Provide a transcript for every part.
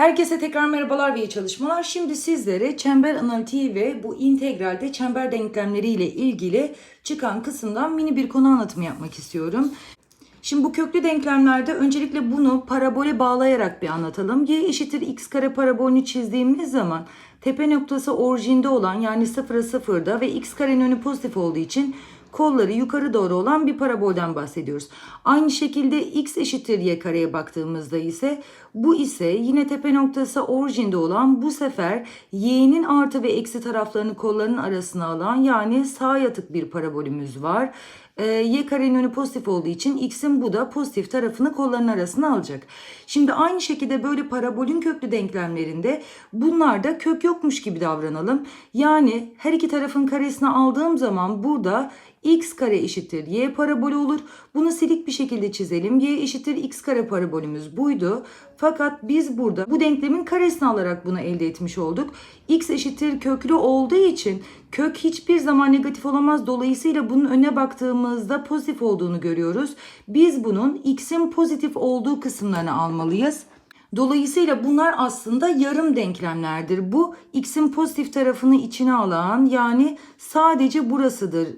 Herkese tekrar merhabalar ve iyi çalışmalar. Şimdi sizlere çember analitiği ve bu integralde çember denklemleri ile ilgili çıkan kısımdan mini bir konu anlatımı yapmak istiyorum. Şimdi bu köklü denklemlerde öncelikle bunu parabole bağlayarak bir anlatalım. Y eşittir x kare parabolünü çizdiğimiz zaman tepe noktası orijinde olan yani sıfıra sıfırda ve x karenin önü pozitif olduğu için kolları yukarı doğru olan bir parabolden bahsediyoruz. Aynı şekilde x eşittir y kareye baktığımızda ise bu ise yine tepe noktası orijinde olan bu sefer y'nin artı ve eksi taraflarını kolların arasına alan yani sağ yatık bir parabolümüz var. Ee, y karenin önü pozitif olduğu için x'in bu da pozitif tarafını kolların arasına alacak. Şimdi aynı şekilde böyle parabolün köklü denklemlerinde bunlarda kök yokmuş gibi davranalım. Yani her iki tarafın karesini aldığım zaman burada x kare eşittir y parabolü olur. Bunu silik bir şekilde çizelim. y eşittir x kare parabolümüz buydu. Fakat biz burada bu denklemin karesini alarak bunu elde etmiş olduk. x eşittir köklü olduğu için kök hiçbir zaman negatif olamaz. Dolayısıyla bunun önüne baktığımızda pozitif olduğunu görüyoruz. Biz bunun x'in pozitif olduğu kısımlarını almalıyız. Dolayısıyla bunlar aslında yarım denklemlerdir. Bu x'in pozitif tarafını içine alan yani sadece burasıdır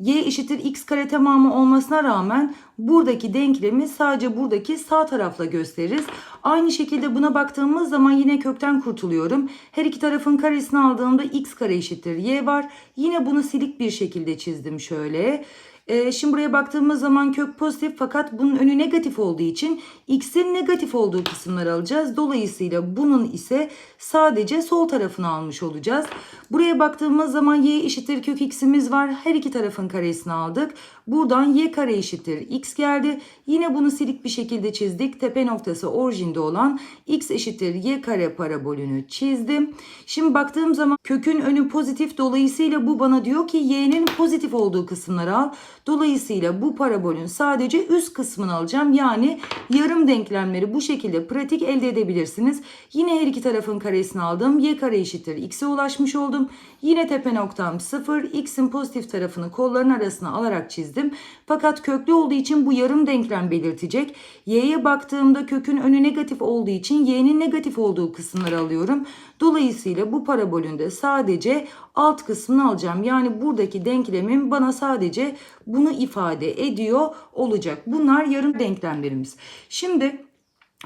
y eşittir x kare tamamı olmasına rağmen buradaki denklemi sadece buradaki sağ tarafla gösteririz. Aynı şekilde buna baktığımız zaman yine kökten kurtuluyorum. Her iki tarafın karesini aldığımda x kare eşittir y var. Yine bunu silik bir şekilde çizdim şöyle. Ee, şimdi buraya baktığımız zaman kök pozitif fakat bunun önü negatif olduğu için x'in negatif olduğu kısımları alacağız. Dolayısıyla bunun ise sadece sol tarafını almış olacağız. Buraya baktığımız zaman y eşittir kök x'imiz var. Her iki tarafın karesini aldık. Buradan y kare eşittir x geldi. Yine bunu silik bir şekilde çizdik. Tepe noktası orijinde olan x eşittir y kare parabolünü çizdim. Şimdi baktığım zaman kökün önü pozitif dolayısıyla bu bana diyor ki y'nin pozitif olduğu kısımları al. Dolayısıyla bu parabolün sadece üst kısmını alacağım. Yani yarım denklemleri bu şekilde pratik elde edebilirsiniz. Yine her iki tarafın karesini aldım. Y kare eşittir x'e ulaşmış oldum. Yine tepe noktam 0. X'in pozitif tarafını kolların arasına alarak çizdim. Fakat köklü olduğu için bu yarım denklem belirtecek. Y'ye baktığımda kökün önü negatif olduğu için y'nin negatif olduğu kısımları alıyorum. Dolayısıyla bu parabolünde sadece alt kısmını alacağım. Yani buradaki denklemim bana sadece bunu ifade ediyor olacak. Bunlar yarım denklemlerimiz. Şimdi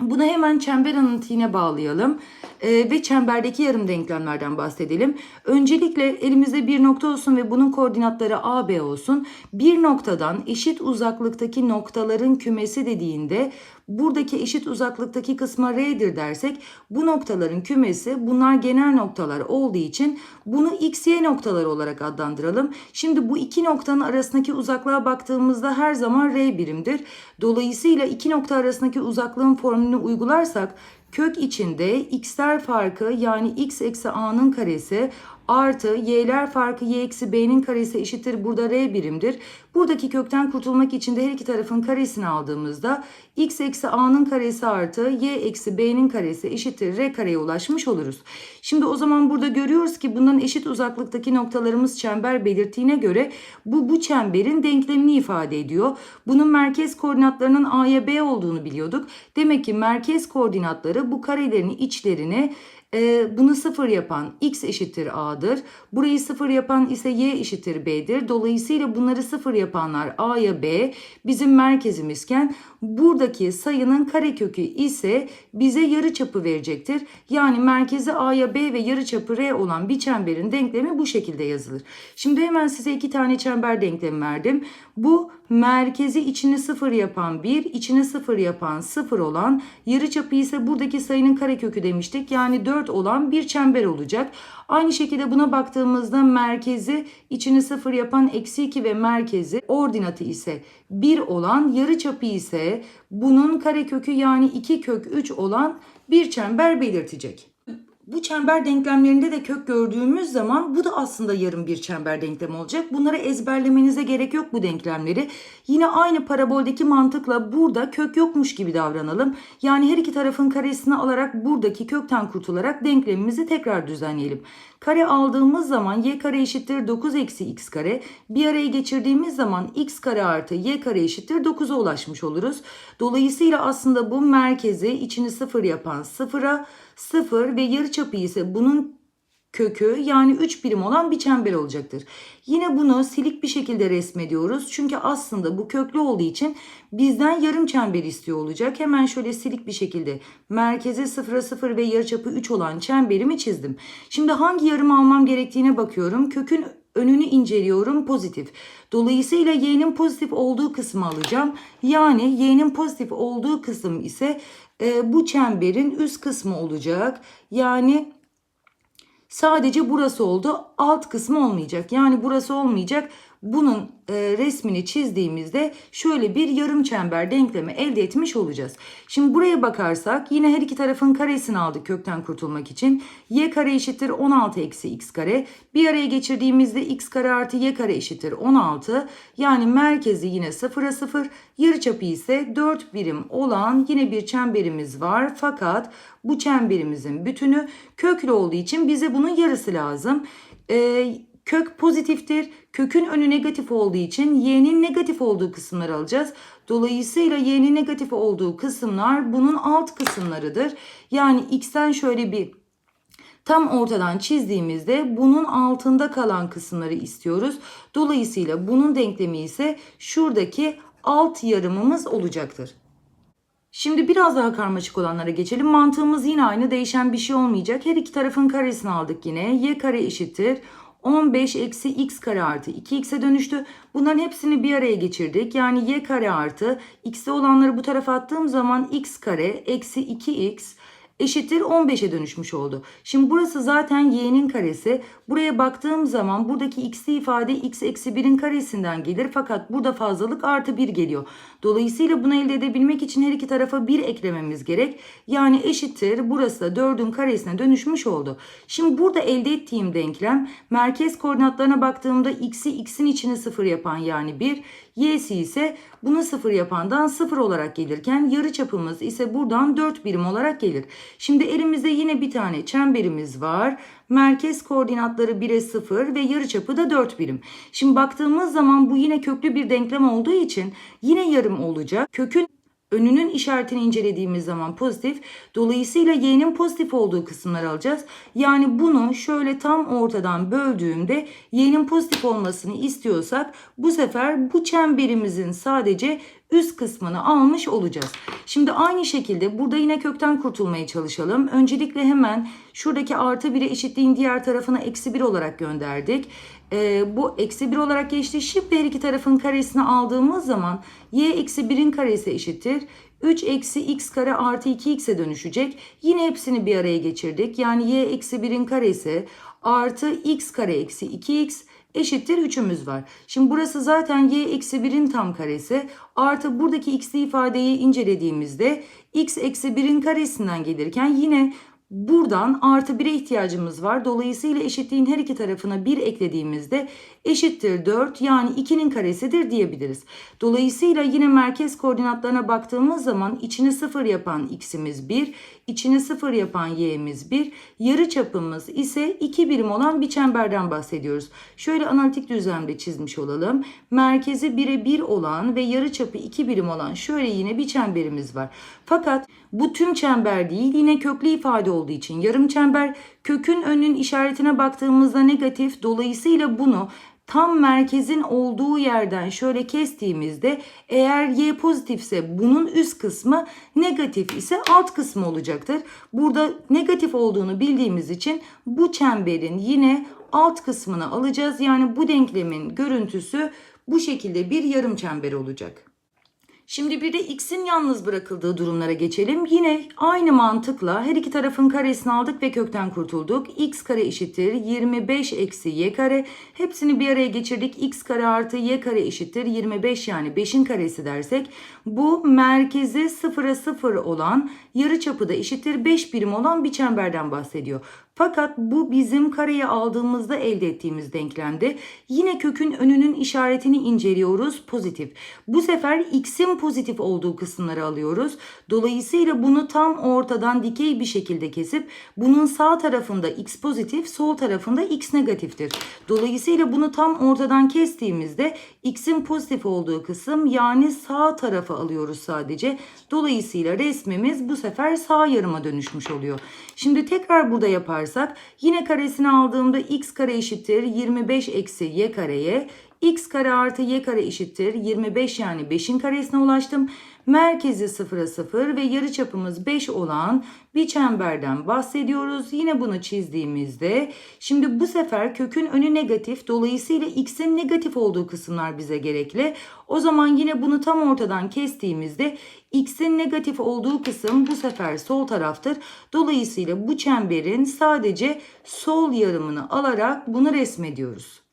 bunu hemen çember analitiğine bağlayalım ee, ve çemberdeki yarım denklemlerden bahsedelim. Öncelikle elimizde bir nokta olsun ve bunun koordinatları A, B olsun. Bir noktadan eşit uzaklıktaki noktaların kümesi dediğinde buradaki eşit uzaklıktaki kısma R'dir dersek bu noktaların kümesi bunlar genel noktalar olduğu için bunu X, Y noktaları olarak adlandıralım. Şimdi bu iki noktanın arasındaki uzaklığa baktığımızda her zaman R birimdir. Dolayısıyla iki nokta arasındaki uzaklığın formülünü uygularsak kök içinde x'ler farkı yani x eksi a'nın karesi artı y'ler farkı y eksi b'nin karesi eşittir burada r birimdir. Buradaki kökten kurtulmak için de her iki tarafın karesini aldığımızda x eksi a'nın karesi artı y eksi b'nin karesi eşittir r kareye ulaşmış oluruz. Şimdi o zaman burada görüyoruz ki bundan eşit uzaklıktaki noktalarımız çember belirttiğine göre bu bu çemberin denklemini ifade ediyor. Bunun merkez koordinatlarının a'ya b olduğunu biliyorduk. Demek ki merkez koordinatları bu karelerin içlerine e, bunu sıfır yapan x eşittir a'dır. Burayı sıfır yapan ise y eşittir b'dir. Dolayısıyla bunları sıfır yapanlar a'ya b bizim merkezimizken buradaki sayının karekökü ise bize yarı çapı verecektir. Yani merkezi a'ya b ve yarı çapı r olan bir çemberin denklemi bu şekilde yazılır. Şimdi hemen size iki tane çember denklemi verdim. Bu merkezi içini sıfır yapan 1, içini sıfır yapan 0 olan yarıçapı ise buradaki sayının karekökü demiştik. Yani 4 olan bir çember olacak. Aynı şekilde buna baktığımızda merkezi içini sıfır yapan eksi 2 ve merkezi ordinatı ise 1 olan yarıçapı ise bunun karekökü yani 2 kök 3 olan bir çember belirtecek. Bu çember denklemlerinde de kök gördüğümüz zaman bu da aslında yarım bir çember denklemi olacak. Bunları ezberlemenize gerek yok bu denklemleri. Yine aynı paraboldeki mantıkla burada kök yokmuş gibi davranalım. Yani her iki tarafın karesini alarak buradaki kökten kurtularak denklemimizi tekrar düzenleyelim. Kare aldığımız zaman y kare eşittir 9 eksi x kare. Bir araya geçirdiğimiz zaman x kare artı y kare eşittir 9'a ulaşmış oluruz. Dolayısıyla aslında bu merkezi içini sıfır yapan sıfıra 0 ve yarıçapı ise bunun kökü yani 3 birim olan bir çember olacaktır. Yine bunu silik bir şekilde resmediyoruz. Çünkü aslında bu köklü olduğu için bizden yarım çember istiyor olacak. Hemen şöyle silik bir şekilde merkeze 0'a 0 ve yarıçapı 3 olan çemberimi çizdim. Şimdi hangi yarım almam gerektiğine bakıyorum. Kökün önünü inceliyorum pozitif. Dolayısıyla y'nin pozitif olduğu kısmı alacağım. Yani y'nin pozitif olduğu kısım ise e, bu çemberin üst kısmı olacak. Yani sadece burası oldu. Alt kısmı olmayacak. Yani burası olmayacak. Bunun e, resmini çizdiğimizde şöyle bir yarım çember denklemi elde etmiş olacağız. Şimdi buraya bakarsak yine her iki tarafın karesini aldık kökten kurtulmak için. y kare eşittir 16 eksi x kare. Bir araya geçirdiğimizde x kare artı y kare eşittir 16. Yani merkezi yine 0'a 0. Yarıçapı ise 4 birim olan yine bir çemberimiz var. Fakat bu çemberimizin bütünü köklü olduğu için bize bunun yarısı lazım. Ee, Kök pozitiftir. Kökün önü negatif olduğu için y'nin negatif olduğu kısımları alacağız. Dolayısıyla y'nin negatif olduğu kısımlar bunun alt kısımlarıdır. Yani x'ten şöyle bir tam ortadan çizdiğimizde bunun altında kalan kısımları istiyoruz. Dolayısıyla bunun denklemi ise şuradaki alt yarımımız olacaktır. Şimdi biraz daha karmaşık olanlara geçelim. Mantığımız yine aynı değişen bir şey olmayacak. Her iki tarafın karesini aldık yine. y kare eşittir 15 eksi x kare artı 2x'e dönüştü. Bunların hepsini bir araya geçirdik. Yani y kare artı x'e olanları bu tarafa attığım zaman x kare eksi 2x eşittir 15'e dönüşmüş oldu. Şimdi burası zaten y'nin karesi. Buraya baktığım zaman buradaki x'li ifade x eksi 1'in karesinden gelir. Fakat burada fazlalık artı 1 geliyor. Dolayısıyla bunu elde edebilmek için her iki tarafa 1 eklememiz gerek. Yani eşittir burası da 4'ün karesine dönüşmüş oldu. Şimdi burada elde ettiğim denklem merkez koordinatlarına baktığımda x'i x'in içine 0 yapan yani 1. y'si ise bunu 0 yapandan 0 olarak gelirken yarı çapımız ise buradan 4 birim olarak gelir. Şimdi elimizde yine bir tane çemberimiz var. Merkez koordinatları 1'e 0 ve yarıçapı da 4 birim. Şimdi baktığımız zaman bu yine köklü bir denklem olduğu için yine yarım olacak. Kökün önünün işaretini incelediğimiz zaman pozitif. Dolayısıyla y'nin pozitif olduğu kısımları alacağız. Yani bunu şöyle tam ortadan böldüğümde y'nin pozitif olmasını istiyorsak bu sefer bu çemberimizin sadece üst kısmını almış olacağız. Şimdi aynı şekilde burada yine kökten kurtulmaya çalışalım. Öncelikle hemen şuradaki artı 1'e eşitliğin diğer tarafına eksi 1 olarak gönderdik. Ee, bu eksi 1 olarak geçti. Şimdi her iki tarafın karesini aldığımız zaman y eksi 1'in karesi eşittir. 3 eksi x kare artı 2x'e dönüşecek. Yine hepsini bir araya geçirdik. Yani y eksi 1'in karesi artı x kare eksi 2x eşittir 3'ümüz var. Şimdi burası zaten y eksi 1'in tam karesi. Artı buradaki x'li ifadeyi incelediğimizde x eksi 1'in karesinden gelirken yine Buradan artı 1'e ihtiyacımız var. Dolayısıyla eşitliğin her iki tarafına 1 eklediğimizde eşittir 4 yani 2'nin karesidir diyebiliriz. Dolayısıyla yine merkez koordinatlarına baktığımız zaman içini 0 yapan x'imiz 1, içini 0 yapan y'miz 1, yarı çapımız ise 2 birim olan bir çemberden bahsediyoruz. Şöyle analitik düzlemde çizmiş olalım. Merkezi 1'e 1 olan ve yarı çapı 2 birim olan şöyle yine bir çemberimiz var. Fakat bu tüm çember değil yine köklü ifade olduğu için yarım çember kökün önün işaretine baktığımızda negatif dolayısıyla bunu tam merkezin olduğu yerden şöyle kestiğimizde eğer y pozitifse bunun üst kısmı negatif ise alt kısmı olacaktır. Burada negatif olduğunu bildiğimiz için bu çemberin yine alt kısmını alacağız. Yani bu denklemin görüntüsü bu şekilde bir yarım çember olacak. Şimdi bir de x'in yalnız bırakıldığı durumlara geçelim. Yine aynı mantıkla her iki tarafın karesini aldık ve kökten kurtulduk. x kare eşittir 25 eksi y kare. Hepsini bir araya geçirdik. x kare artı y kare eşittir 25 yani 5'in karesi dersek. Bu merkezi sıfıra sıfır olan yarı çapı da eşittir 5 birim olan bir çemberden bahsediyor. Fakat bu bizim kareyi aldığımızda elde ettiğimiz denklemde yine kökün önünün işaretini inceliyoruz pozitif. Bu sefer x'in pozitif olduğu kısımları alıyoruz. Dolayısıyla bunu tam ortadan dikey bir şekilde kesip bunun sağ tarafında x pozitif sol tarafında x negatiftir. Dolayısıyla bunu tam ortadan kestiğimizde x'in pozitif olduğu kısım yani sağ tarafa alıyoruz sadece. Dolayısıyla resmimiz bu sefer sağ yarıma dönüşmüş oluyor. Şimdi tekrar burada yaparsak yine karesini aldığımda x kare eşittir 25 eksi y kareye x kare artı y kare eşittir 25 yani 5'in karesine ulaştım. Merkezi sıfıra sıfır ve yarı çapımız 5 olan bir çemberden bahsediyoruz. Yine bunu çizdiğimizde şimdi bu sefer kökün önü negatif dolayısıyla x'in negatif olduğu kısımlar bize gerekli. O zaman yine bunu tam ortadan kestiğimizde x'in negatif olduğu kısım bu sefer sol taraftır. Dolayısıyla bu çemberin sadece sol yarımını alarak bunu resmediyoruz.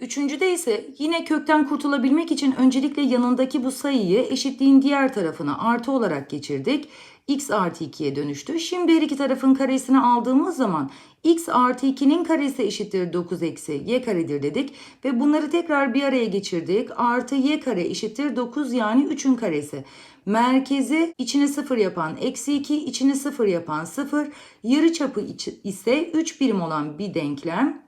Üçüncüde ise yine kökten kurtulabilmek için öncelikle yanındaki bu sayıyı eşitliğin diğer tarafına artı olarak geçirdik. x artı 2'ye dönüştü. Şimdi her iki tarafın karesini aldığımız zaman x artı 2'nin karesi eşittir 9 eksi y karedir dedik. Ve bunları tekrar bir araya geçirdik. Artı y kare eşittir 9 yani 3'ün karesi. Merkezi içine 0 yapan eksi 2, içine 0 yapan 0. Yarı çapı ise 3 birim olan bir denklem.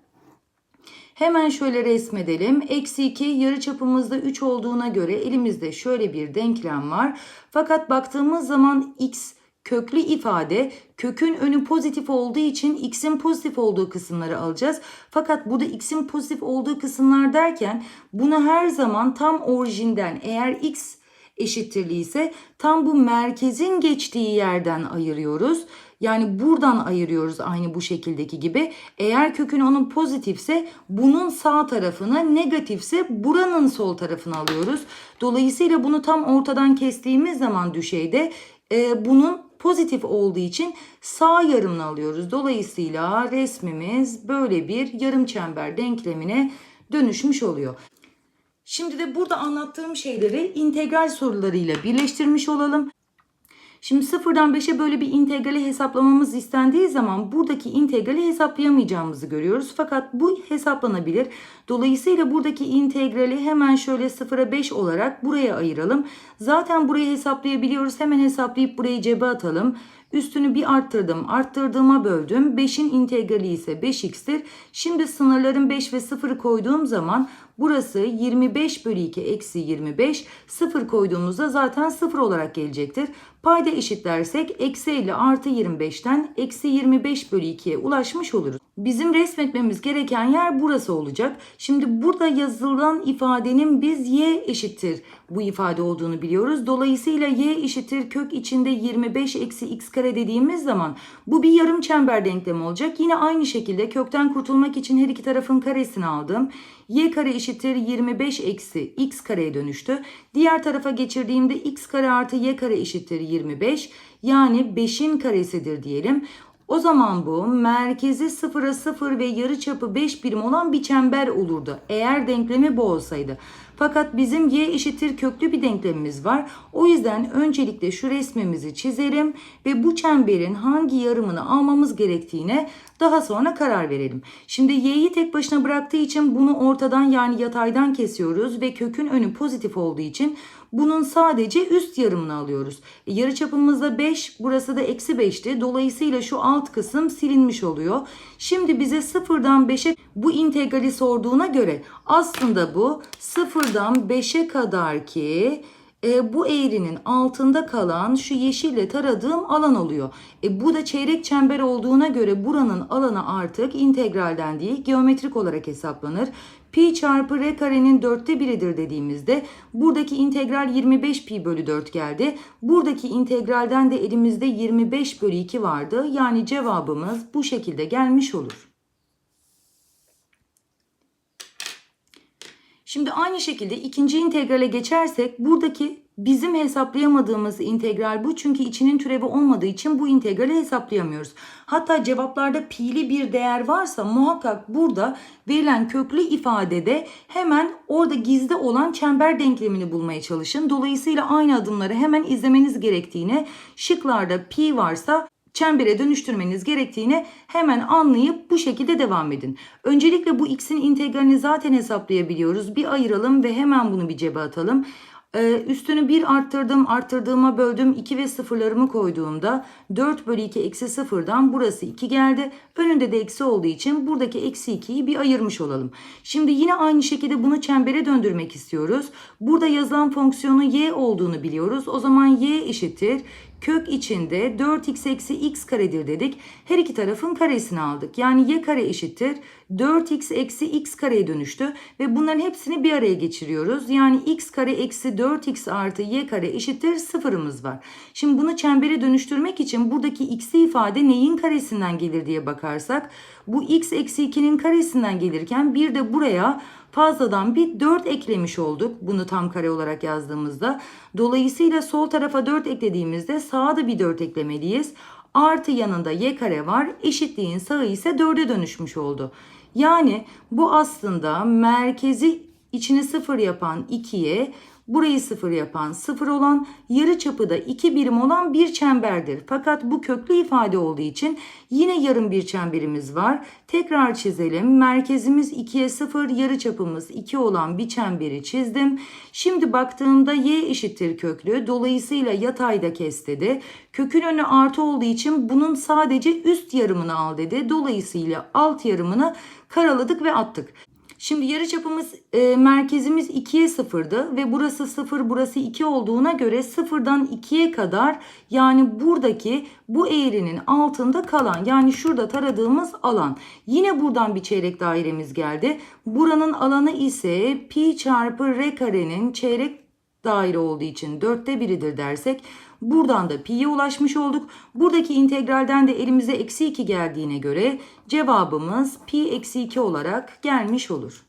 Hemen şöyle resmedelim. Eksi 2 yarı çapımızda 3 olduğuna göre elimizde şöyle bir denklem var. Fakat baktığımız zaman x köklü ifade kökün önü pozitif olduğu için x'in pozitif olduğu kısımları alacağız. Fakat burada x'in pozitif olduğu kısımlar derken bunu her zaman tam orijinden eğer x eşittirliği ise tam bu merkezin geçtiği yerden ayırıyoruz. Yani buradan ayırıyoruz aynı bu şekildeki gibi. Eğer kökün onun pozitifse bunun sağ tarafını, negatifse buranın sol tarafını alıyoruz. Dolayısıyla bunu tam ortadan kestiğimiz zaman düşeyde e, bunun pozitif olduğu için sağ yarımını alıyoruz. Dolayısıyla resmimiz böyle bir yarım çember denklemine dönüşmüş oluyor. Şimdi de burada anlattığım şeyleri integral sorularıyla birleştirmiş olalım. Şimdi sıfırdan 5'e böyle bir integrali hesaplamamız istendiği zaman buradaki integrali hesaplayamayacağımızı görüyoruz. Fakat bu hesaplanabilir. Dolayısıyla buradaki integrali hemen şöyle sıfıra 5 olarak buraya ayıralım. Zaten burayı hesaplayabiliyoruz. Hemen hesaplayıp burayı cebe atalım. Üstünü bir arttırdım. Arttırdığıma böldüm. 5'in integrali ise 5x'tir. Şimdi sınırların 5 ve 0'ı koyduğum zaman burası 25 bölü 2 eksi 25. 0 koyduğumuzda zaten 0 olarak gelecektir. Payda eşitlersek eksi 50 artı 25'ten eksi 25 bölü 2'ye ulaşmış oluruz. Bizim resmetmemiz gereken yer burası olacak. Şimdi burada yazılan ifadenin biz y eşittir bu ifade olduğunu biliyoruz. Dolayısıyla y eşittir kök içinde 25 eksi x kare dediğimiz zaman bu bir yarım çember denklemi olacak. Yine aynı şekilde kökten kurtulmak için her iki tarafın karesini aldım. Y kare eşittir 25 eksi x kareye dönüştü. Diğer tarafa geçirdiğimde x kare artı y kare eşittir 25. Yani 5'in karesidir diyelim. O zaman bu merkezi 0'a 0 ve yarıçapı 5 birim olan bir çember olurdu. Eğer denklemi bu olsaydı. Fakat bizim y eşittir köklü bir denklemimiz var. O yüzden öncelikle şu resmimizi çizelim ve bu çemberin hangi yarımını almamız gerektiğine daha sonra karar verelim. Şimdi y'yi tek başına bıraktığı için bunu ortadan yani yataydan kesiyoruz ve kökün önü pozitif olduğu için bunun sadece üst yarımını alıyoruz. E, yarı çapımızda 5 burası da eksi 5'ti. Dolayısıyla şu alt kısım silinmiş oluyor. Şimdi bize sıfırdan 5'e bu integrali sorduğuna göre aslında bu sıfırdan 5'e kadar ki e, bu eğrinin altında kalan şu yeşille taradığım alan oluyor. E, bu da çeyrek çember olduğuna göre buranın alanı artık integralden değil geometrik olarak hesaplanır. Pi çarpı r karenin dörtte biridir dediğimizde buradaki integral 25 pi bölü 4 geldi. Buradaki integralden de elimizde 25 bölü 2 vardı. Yani cevabımız bu şekilde gelmiş olur. Şimdi aynı şekilde ikinci integrale geçersek buradaki Bizim hesaplayamadığımız integral bu çünkü içinin türevi olmadığı için bu integrali hesaplayamıyoruz. Hatta cevaplarda pi'li bir değer varsa muhakkak burada verilen köklü ifadede hemen orada gizli olan çember denklemini bulmaya çalışın. Dolayısıyla aynı adımları hemen izlemeniz gerektiğini şıklarda pi varsa çembere dönüştürmeniz gerektiğini hemen anlayıp bu şekilde devam edin. Öncelikle bu x'in integralini zaten hesaplayabiliyoruz. Bir ayıralım ve hemen bunu bir cebe atalım. Ee, üstünü 1 arttırdım, arttırdığıma böldüm. 2 ve sıfırlarımı koyduğumda 4 bölü 2 eksi sıfırdan burası 2 geldi. Önünde de eksi olduğu için buradaki eksi 2'yi bir ayırmış olalım. Şimdi yine aynı şekilde bunu çembere döndürmek istiyoruz. Burada yazılan fonksiyonun y olduğunu biliyoruz. O zaman y eşittir kök içinde 4x eksi x karedir dedik. Her iki tarafın karesini aldık. Yani y kare eşittir 4x eksi x kareye dönüştü. Ve bunların hepsini bir araya geçiriyoruz. Yani x kare eksi 4x artı y kare eşittir sıfırımız var. Şimdi bunu çembere dönüştürmek için buradaki x'i ifade neyin karesinden gelir diye bakarsak bu x eksi 2'nin karesinden gelirken bir de buraya fazladan bir 4 eklemiş olduk. Bunu tam kare olarak yazdığımızda. Dolayısıyla sol tarafa 4 eklediğimizde sağa da bir 4 eklemeliyiz. Artı yanında y kare var. Eşitliğin sağı ise 4'e dönüşmüş oldu. Yani bu aslında merkezi içini sıfır yapan 2'ye burayı sıfır yapan sıfır olan yarı çapı da 2 birim olan bir çemberdir. Fakat bu köklü ifade olduğu için yine yarım bir çemberimiz var. Tekrar çizelim. Merkezimiz 2'ye 0 yarı çapımız 2 olan bir çemberi çizdim. Şimdi baktığımda y eşittir köklü. Dolayısıyla yatayda kes dedi. Kökün önü artı olduğu için bunun sadece üst yarımını al dedi. Dolayısıyla alt yarımını karaladık ve attık. Şimdi yarıçapımız e, merkezimiz 2'ye 0'dı ve burası 0 burası 2 olduğuna göre 0'dan 2'ye kadar yani buradaki bu eğrinin altında kalan yani şurada taradığımız alan. Yine buradan bir çeyrek dairemiz geldi. Buranın alanı ise pi çarpı r karenin çeyrek daire olduğu için dörtte biridir dersek buradan da pi'ye ulaşmış olduk. Buradaki integralden de elimize eksi 2 geldiğine göre cevabımız pi eksi 2 olarak gelmiş olur.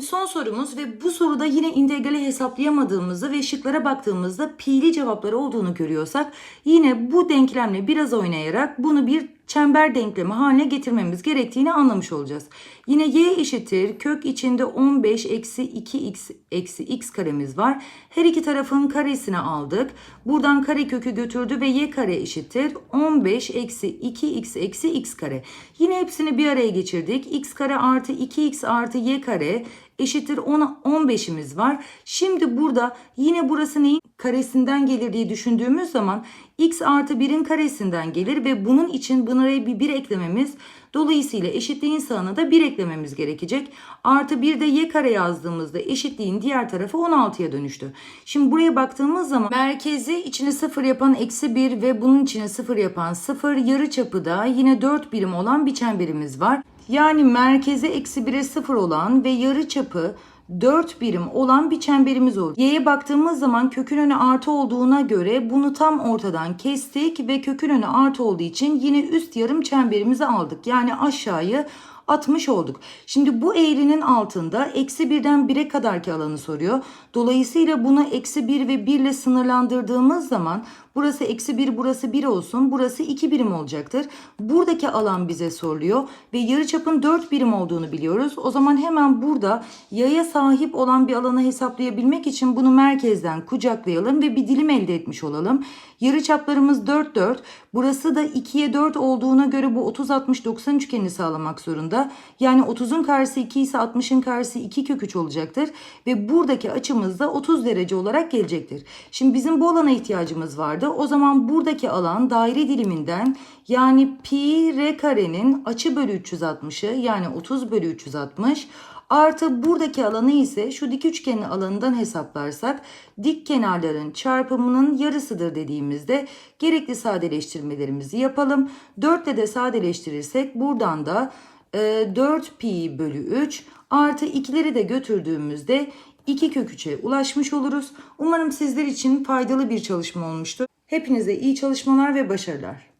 Son sorumuz ve bu soruda yine integrali hesaplayamadığımızı ve şıklara baktığımızda pi'li cevapları olduğunu görüyorsak yine bu denklemle biraz oynayarak bunu bir çember denklemi haline getirmemiz gerektiğini anlamış olacağız. Yine y eşittir kök içinde 15 eksi 2x eksi x karemiz var. Her iki tarafın karesini aldık. Buradan kare kökü götürdü ve y kare eşittir 15 eksi 2x eksi x kare. Yine hepsini bir araya geçirdik. x kare artı 2x artı y kare eşittir 10, 15'imiz var. Şimdi burada yine burası neyin karesinden gelir diye düşündüğümüz zaman x artı 1'in karesinden gelir ve bunun için bunlara bir 1 eklememiz dolayısıyla eşitliğin sağına da 1 eklememiz gerekecek. Artı 1 de y kare yazdığımızda eşitliğin diğer tarafı 16'ya dönüştü. Şimdi buraya baktığımız zaman merkezi içine 0 yapan eksi 1 ve bunun içine 0 yapan 0 yarı çapı da yine 4 birim olan bir çemberimiz var. Yani merkeze eksi 1'e 0 olan ve yarı çapı 4 birim olan bir çemberimiz oldu. Y'ye baktığımız zaman kökün önü artı olduğuna göre bunu tam ortadan kestik ve kökün önü artı olduğu için yine üst yarım çemberimizi aldık. Yani aşağıyı atmış olduk. Şimdi bu eğrinin altında eksi birden 1'e kadarki alanı soruyor. Dolayısıyla bunu eksi 1 ve 1 ile sınırlandırdığımız zaman burası eksi 1 burası 1 olsun. Burası 2 birim olacaktır. Buradaki alan bize soruluyor ve yarıçapın 4 birim olduğunu biliyoruz. O zaman hemen burada yaya sahip olan bir alanı hesaplayabilmek için bunu merkezden kucaklayalım ve bir dilim elde etmiş olalım. Yarıçaplarımız 4 4. Burası da 2'ye 4 olduğuna göre bu 30 60 90 üçgenini sağlamak zorunda. Yani 30'un karşısı 2 ise 60'ın karşısı 2 kök 3 olacaktır ve buradaki açımız da 30 derece olarak gelecektir. Şimdi bizim bu alana ihtiyacımız vardı. O zaman buradaki alan daire diliminden yani pi r karenin açı bölü 360'ı yani 30 bölü 360 Artı buradaki alanı ise şu dik üçgenin alanından hesaplarsak dik kenarların çarpımının yarısıdır dediğimizde gerekli sadeleştirmelerimizi yapalım. 4 ile de sadeleştirirsek buradan da 4 pi bölü 3 artı 2'leri de götürdüğümüzde 2 kök 3'e ulaşmış oluruz. Umarım sizler için faydalı bir çalışma olmuştur. Hepinize iyi çalışmalar ve başarılar.